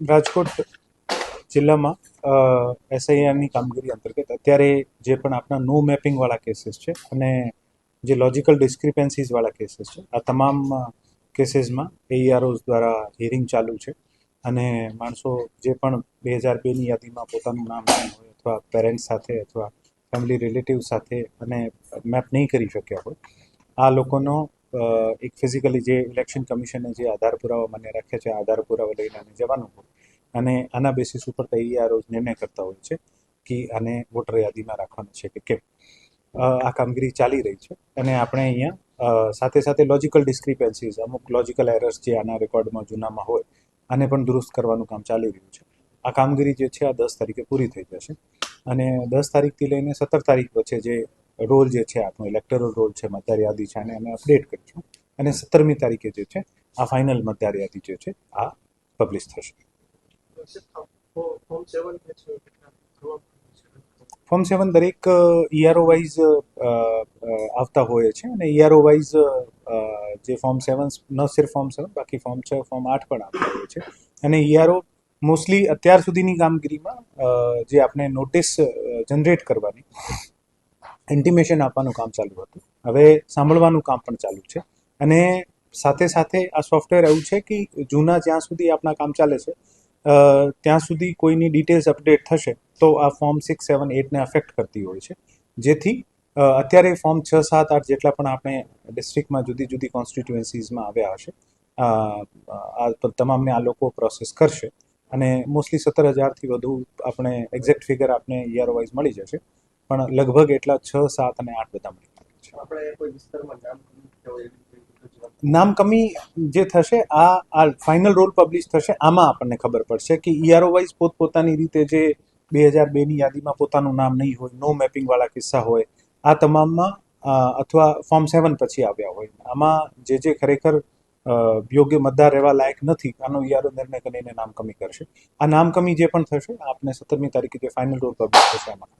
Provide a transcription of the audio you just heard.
રાજકોટ જિલ્લામાં એસઆઈઆરની કામગીરી અંતર્ગત અત્યારે જે પણ આપણા નો મેપિંગવાળા કેસીસ છે અને જે લોજિકલ ડિસ્ક્રિપન્સીસવાળા કેસીસ છે, આ તમામ કેસીસમાં એઈઆરઓઝ દ્વારા હિયરિંગ ચાલુ છે અને માણસો જે પણ બે હજાર બેની યાદીમાં પોતાનું નામ નહીં હોય અથવા પેરેન્ટ્સ સાથે અથવા ફેમિલી રિલેટિવ સાથે અને મેપ નહીં કરી શક્યા હોય, આ લોકોનો એક ફિઝિકલી જે ઇલેક્શન કમિશને જે આધાર પુરાવા મને રાખ્યા છે, આધાર પુરાવા લઈને આને જવાનું હોય. અને આના બેસિસ ઉપર તૈયારો નિર્ણય કરતા હોય છે કે આને વોટર યાદીમાં રાખવાનું છે કે કેમ. આ કામગીરી ચાલી રહી છે અને આપણે અહીંયા સાથે સાથે લોજિકલ ડિસ્ક્રિપેન્સીઝ અમુક લોજિકલ એરર્સ જે આના રેકોર્ડમાં જૂનામાં હોય, આને પણ દુરુસ્ત કરવાનું કામ ચાલી રહ્યું છે. આ કામગીરી જે છે આ દસ તારીખે પૂરી થઈ જશે. અને દસ તારીખથી લઈને સત્તર તારીખ વચ્ચે જે રોલ જે છે આપણો ઇલેક્ટરલ રોલ છે મતદાર યાદી છે અને અમે અપડેટ કરીશું. અને સત્તરમી તારીખે જે છે આ ફાઇનલ મતદાર યાદી જે છે આ પબ્લિશ થશે. ફોર્મ સેવન દરેક ઈઆરઓ વાઇઝ આવતા હોય છે અને ઈઆરઓ વાઇઝ જે ફોર્મ સેવન ન સિર્ફ ફોર્મ સેવન બાકી ફોર્મ છ ફોર્મ આઠ પણ આવતા હોય છે. અને ઈઆરઓ મોસ્ટલી અત્યાર સુધીની કામગીરીમાં જે આપણે નોટિસ જનરેટ કરવાની ઇન્ટિમેશન આપવાનું કામ ચાલુ હતું. હવે સાંભળવાનું કામ પણ ચાલુ છે. અને સાથે સાથે આ સોફ્ટવેર એવું છે કે જૂના જ્યાં સુધી આપણા કામ ચાલે છે ત્યાં સુધી કોઈની ડિટેલ્સ અપડેટ થશે તો આ ફોર્મ સિક્સ સેવન એટને અફેક્ટ કરતી હોય છે. જેથી અત્યારે ફોર્મ છ, સાત, આઠ જેટલા પણ આપણે ડિસ્ટ્રિક્ટમાં જુદી જુદી કોન્સ્ટિટ્યુએન્સીઝમાં આવ્યા હશે આ તમામને આ લોકો પ્રોસેસ કરશે. અને મોસ્ટલી સત્તર હજારથી વધુ આપણે એક્ઝેક્ટ ફિગર આપણે યર વાઇઝ મળી જશે. પણ લગભગ એટલા છ સાત અને આઠ બધા મળી નામ કમી જે થશે આ આ ફાઇનલ રોલ પબ્લિશ થશે આમાં આપણને ખબર પડશે કે ઈઆરઓ વાઇઝ પોતપોતાની રીતે જે બે હજાર બેની યાદીમાં પોતાનું નામ નહીં હોય નો મેપિંગવાળા કિસ્સા હોય આ તમામમાં અથવા ફોર્મ સેવન પછી આવ્યા હોય. આમાં જે જે ખરેખર યોગ્ય મતદાર રહેવા લાયક નથી આનો ઈઆરઓ નિર્ણય કરીને નામ કમી કરશે. આ નામ કમી જે પણ થશે આપને સત્તરમી તારીખે જે ફાઇનલ રોલ પબ્લિશ થશે આમાં